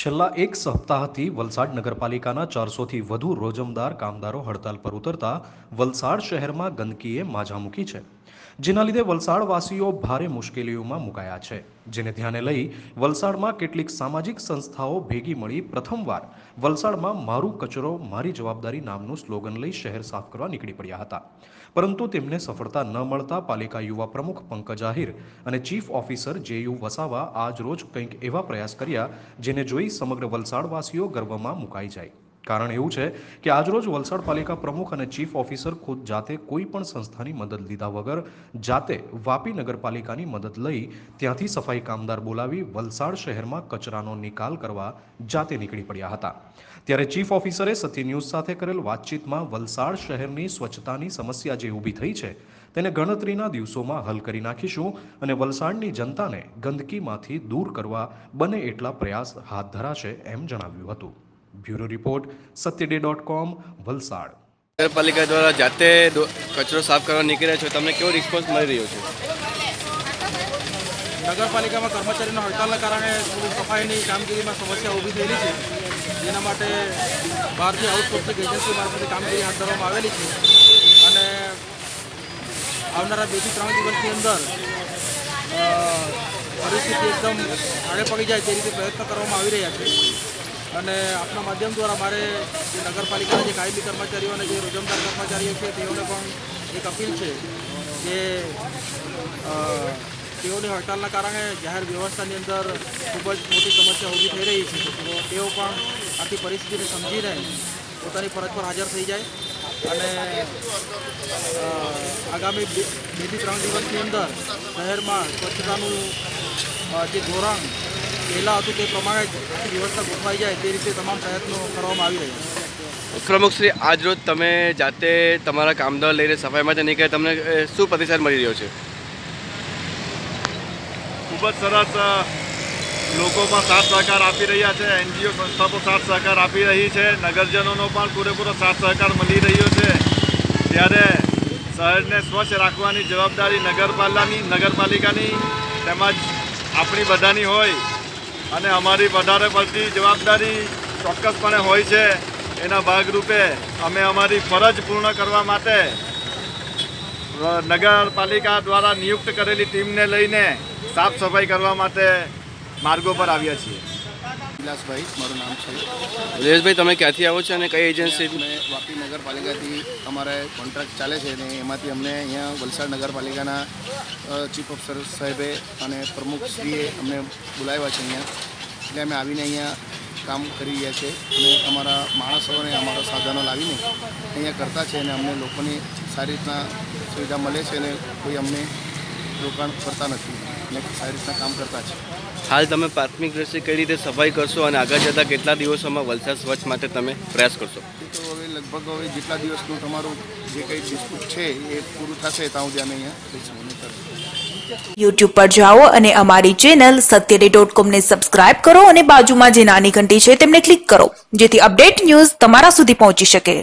છેલ્લા એક સપ્તાહથી વલસાડ નગરપાલિકાના ચારસોથી વધુ રોજમદાર કામદારો હડતાલ પર ઉતરતા વલસાડ શહેરમાં ગંદકીએ માઝા છે. જેના લીધે વલસાડવાસીઓ ભારે મુશ્કેલીઓમાં મુકાયા છે. જેને ધ્યાને લઈ વલસાડમાં કેટલીક સામાજિક સંસ્થાઓ ભેગી મળી પ્રથમવાર વલસાડમાં મારું કચરો, મારી જવાબદારી નામનું સ્લોગન લઈ શહેર સાફ કરવા નીકળી પડ્યા હતા. પરંતુ તેમને સફળતા ન મળતા પાલિકા યુવા પ્રમુખ પંકજ આહિર અને ચીફ ઓફિસર જેયુ વસાવા આજ રોજ કંઈક એવા પ્રયાસ કર્યા જેને જોઈ સમગ્ર વલસાડવાસીઓ ગર્વમાં મુકાઈ જાય. કારણ એવું છે કે આજરોજ વલસાડ પાલિકા પ્રમુખ અને ચીફ ઓફિસર ખુદ જાતે કોઈ પણ સંસ્થાની મદદ લીધા વગર જાતે વાપી નગરપાલિકાની મદદ લઈ ત્યાંથી સફાઈ કામદાર બોલાવી વલસાડ શહેરમાં કચરાનો નિકાલ કરવા જાતે નીકળી પડ્યા હતા. ત્યારે ચીફ ઓફિસરે સત્ય ન્યૂઝ સાથે કરેલ વાતચીતમાં વલસાડ શહેરની સ્વચ્છતાની સમસ્યા જે ઊભી થઈ છે તેને ગણતરીના દિવસોમાં હલ કરી નાખીશું અને વલસાડની જનતાને ગંદકીમાંથી દૂર કરવા બને એટલા પ્રયાસ હાથ ધરાશે એમ જણાવ્યું હતું. Bureau report સત્યડે dot com Valsad. નગરપાલિકા દ્વારા જાતે કચરો સાફ કરવા નીકળ્યા છો. તમને કેવો રિસ્પોન્સ મળી રહ્યો છે? નગરપાલિકામાં કર્મચારીનો હડતાલના કારણે સફાઈની કામગીરીમાં સમસ્યા ઊભી થયેલી છે. જેના માટે બહારથી આઉટસોર્સિંગ એજન્સી મારફતે કામગીરી હાથ ધરવામાં આવેલી છે. અને આવનારા બેથી ત્રણ દિવસની અંદર પરિસ્થિતિ એકદમ આડે પડી જાય તે રીતે પ્રયત્ન કરવામાં આવી રહ્યા છે. અને આપના માધ્યમ દ્વારા મારે જે નગરપાલિકાના જે કાયમી કર્મચારીઓ અને જે રોજમદાર કર્મચારીઓ છે, તેઓને પણ એક અપીલ છે કે તેઓની હડતાલના કારણે જાહેર વ્યવસ્થાની અંદર ખૂબ જ મોટી સમસ્યા ઊભી થઈ રહી છે. તેઓ પણ આખી પરિસ્થિતિને સમજીને પોતાની ફરજ પર હાજર થઈ જાય અને આગામી બે બેથી ત્રણ દિવસની અંદર શહેરમાં સ્વચ્છતાનું જે ધોરણ પહેલાં હતું તે પ્રમાણે આખી વ્યવસ્થા ગોઠવાઈ જાય તે રીતે તમામ પ્રયત્નો કરવામાં આવી રહ્યા છે. આજ આજરોજ તમે જાતે તમારા કામદાર લઈને સફાઈ માટે નીકળ્યા તમને શું પ્રતિસાદ મળી રહ્યો છે? ખૂબ જ સરસ લોકોમાં લોકો પણ સાથ સહકાર આપી રહ્યા છે એનજીઓ સંસ્થા પણ સાથ સહકાર આપી રહી છે નગરજનોનો પણ પૂરેપૂરો સાથ સહકાર મળી રહ્યો છે. ત્યારે શહેરને સ્વચ્છ રાખવાની જવાબદારી નગરપાલિકાની નગરપાલિકાની તેમજ આપણી બધાની હોય. અને અમારી વધારે પડતી જવાબદારી ચોક્કસપણે હોય છે. એના ભાગરૂપે અમે અમારી ફરજ પૂર્ણ કરવા માટે નગરપાલિકા દ્વારા નિયુક્ત કરેલી ટીમને લઈને સાફ સફાઈ કરવા માટે માર્ગો પર આવ્યા છીએ. વિલાસભાઈ મારું નામ છે. દિનેશભાઈ તમે ક્યાંથી આવો છો અને કઈ એજન્સી અમે વાપી નગરપાલિકાથી અમારે કોન્ટ્રાક્ટ ચાલે છે ને એમાંથી અમને અહીંયા વલસાડ નગરપાલિકાના ચીફ ઓફિસર સાહેબે અને પ્રમુખશ્રીએ અમને બોલાવ્યા છે અહીંયા. એટલે અમે આવીને અહીંયા કામ કરી રહ્યા છે. અને અમારા માણસોને અમારા સાધનો લાવીને અહીંયા કરતા છે અને અમને લોકોની સારી રીતના સુવિધા મળે છે અને કોઈ અમને રોકાણ કરતા નથી અને સારી રીતના કામ કરતા છે. હાલ તમે પ્રાથમિક દ્રષ્ટિએ કઈ રીતે સફાઈ કરશો અને આગળ જતાં કેટલા દિવસોમાં વલસાડ સ્વચ્છ માટે તમે પ્રયાસ કરશો? તો હવે લગભગ હવે જેટલા દિવસનું તમારું જે કંઈ ડિસ્પ્યુટ છે એ પૂરું થશે ત્યાં સુધી અમે અહીંયા યુટ્યુબ પર જાઓ અને અમારી ચેનલ સત્યડે ડોટ કોમને સબસ્ક્રાઇબ કરો અને બાજુમાં જે નાની ઘંટી છે તેમને ક્લિક કરો જેથી અપડેટ ન્યૂઝ તમારા સુધી પહોંચી શકે.